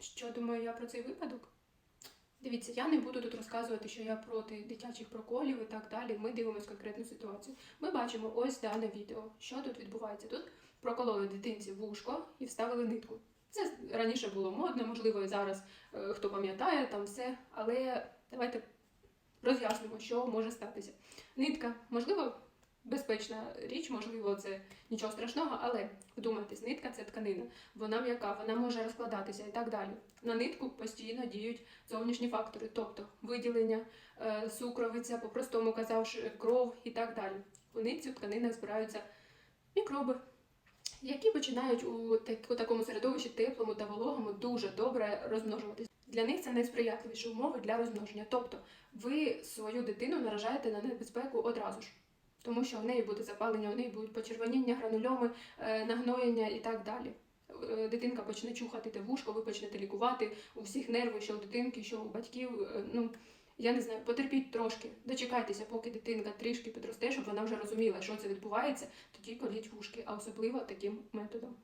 Що думаю я про цей випадок? Дивіться, я не буду тут розказувати, що я проти дитячих проколів і так далі. Ми дивимося конкретну ситуацію. Ми бачимо ось дане відео. Що тут відбувається? Тут прокололи дитинці вушко і вставили нитку. Це раніше було модно, можливо, і зараз е, хто пам'ятає там все. Але давайте роз'яснимо, що може статися. Нитка, можливо, безпечна річ, можливо, це нічого страшного, але вдумайтесь, нитка це тканина, вона м'яка, вона може розкладатися і так далі. На нитку постійно діють зовнішні фактори, тобто виділення, е, сукровиця, по-простому казавши, кров і так далі. У нитці в тканинах збираються мікроби, які починають у такому середовищі теплому та вологому дуже добре розмножуватися. Для них це найсприятливіші умови для розмноження. Тобто ви свою дитину наражаєте на небезпеку одразу ж. Тому що в неї буде запалення, у неї будуть почервоніння, гранульоми, е, нагноєння і так далі. Е, Дитинка почне чухати те вушко, ви почнете лікувати у всіх нерви, що у дитинки, що у батьків. Е, Ну я не знаю, потерпіть трошки, дочекайтеся, поки дитинка трішки підросте, щоб вона вже розуміла, що це відбувається, тоді коліть вушки, а особливо таким методом.